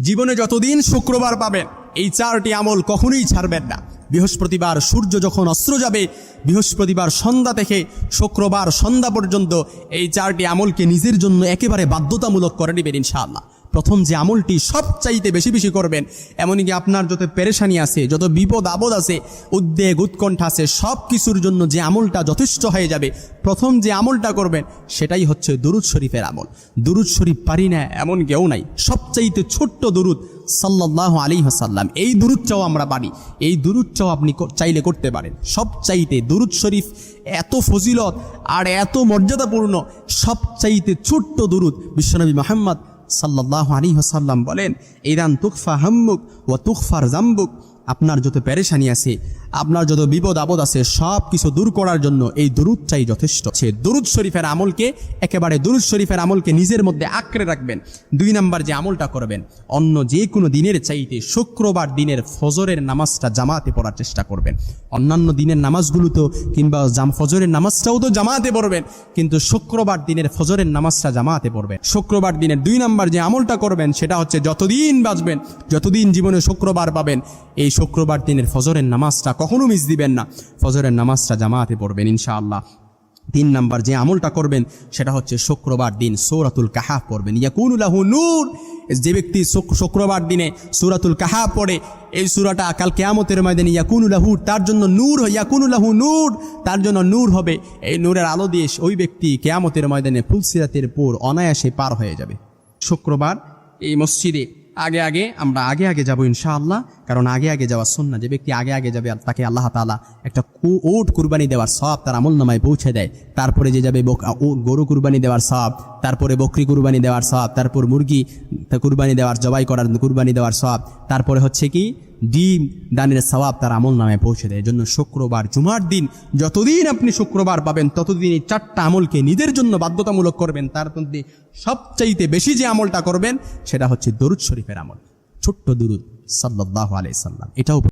জীবনে যতদিন শুক্রবার পাবেন এই চারটি আমল কখনোই ছাড়বেন না। বৃহস্পতিবার সূর্য যখন অস্ত্র যাবে, বৃহস্পতিবার সন্ধ্যা থেকে শুক্রবার সন্ধ্যা পর্যন্ত এই চারটি আমলকে নিজের জন্য একেবারে বাধ্যতামূলক করে নেবেন ইনশাআল্লাহ। প্রথম যে আমলটি সবচাইতে বেশি বেশি করবেন, এমনকি আপনার যত পেরেশানি আছে, যত বিপদ আপদ আছে, উদ্বেগ, উৎকণ্ঠা আছে সব কিছুর জন্য যে আমলটা যথেষ্ট হয়ে যাবে, প্রথম যে আমলটা করবেন, সেটাই হচ্ছে দুরুদ শরীফের আমল। দুরুদ শরীফ পারি না এমন কেউ নাই। সবচাইতে ছোট্ট দুরুদ সাল্লাহ আলী হাসাল্লাম এই দুরুদটাও আমরা পারি। এই দুরুদটাও আপনি চাইলে করতে পারেন। সবচাইতে দুরুদ শরীফ এত ফজিলত আর এত মর্যাদাপূর্ণ, সবচাইতে ছোট্ট দুরুদ বিশ্বনবী মোহাম্মদ সাল্লাহ আলী হাসাল্লাম বলেন ইদান তুকফা হাম্মুক ও তুকফার জাম্বুক আপনার যত প্যারেশানি আছে, আপনার যত বিপদ আপদ আছে সব কিছু দূর করার জন্য এই দুরুদটাই যথেষ্ট। সে দরুদ শরীফের আমলকে, একেবারে দুরুদ শরীফের আমলকে নিজের মধ্যে আঁকড়ে রাখবেন। দুই নাম্বার যে আমলটা করবেন, অন্য যে কোনো দিনের চাইতে শুক্রবার দিনের ফজরের নামাজটা জামাতে পড়ার চেষ্টা করবেন। অন্যান্য দিনের নামাজগুলো তো কিংবা জাম ফজরের নামাজটাও তো জামাতে পড়বেন, কিন্তু শুক্রবার দিনের ফজরের নামাজটা জামাতে পড়বেন। শুক্রবার দিনের দুই নাম্বার যে আমলটা করবেন, সেটা হচ্ছে যতদিন বাঁচবেন, যতদিন জীবনে শুক্রবার পাবেন, এই শুক্রবার দিনের ফজরের নামাজটা কখনো মিস দিবেন না। ফজরের নামাজটা জামাতে পড়বেন ইনশাআল্লাহ। তিন নাম্বার যে আমলটা করবেন, সেটা হচ্ছে শুক্রবার দিন সৌরাতুল কাহাফ পড়বেন। ইয়াকুনুলাহু নূর। যে ব্যক্তি শুক্রবার দিনে সূরাতুল কাহা পড়ে, এই সূরাটা কাল কেয়ামতের ময়দানে ইয়াকুনুলাহু তার জন্য নূর ইয়াকুনুলাহু নূর, তার জন্য নূর হবে। এই নূরের আলো দিয়ে ওই ব্যক্তি কেয়ামতের ময়দানে ফুলসিরাতের পুর অনায়াসে পার হয়ে যাবে। শুক্রবার এই মসজিদে আগে আগে আমরা আগে আগে যাব ইনশাআল্লাহ। কারণ আগে আগে যাওয়ার না যে ব্যক্তি আগে আগে যাবে, তাকে আল্লাহ তালা একটা ওট কুরবানি দেওয়ার সব তার আমল নামায় পৌঁছে দেয়। তারপরে যে যাবে গরু কুরবানি দেওয়ার সব তারপরে বকরি কুরবানি দেওয়ার সব তারপর মুরগি কুরবানি দেওয়ার, জবাই করার কুরবানি দেওয়ার সব তারপরে হচ্ছে কি? ডিম দানের সবাব তার আমল নামে পৌঁছে দেয়। জন্য শুক্রবার, জুমার দিন যতদিন আপনি শুক্রবার পাবেন, ততদিন এই চারটা আমলকে নিজের জন্য বাধ্যতামূলক করবেন। তার মধ্যে সবচাইতে বেশি যে আমলটা করবেন, সেটা হচ্ছে দরুদ শরীফের আমল। ছোট্ট দুরুদ সাল্লাহ আলাইসাল্লাম এটাও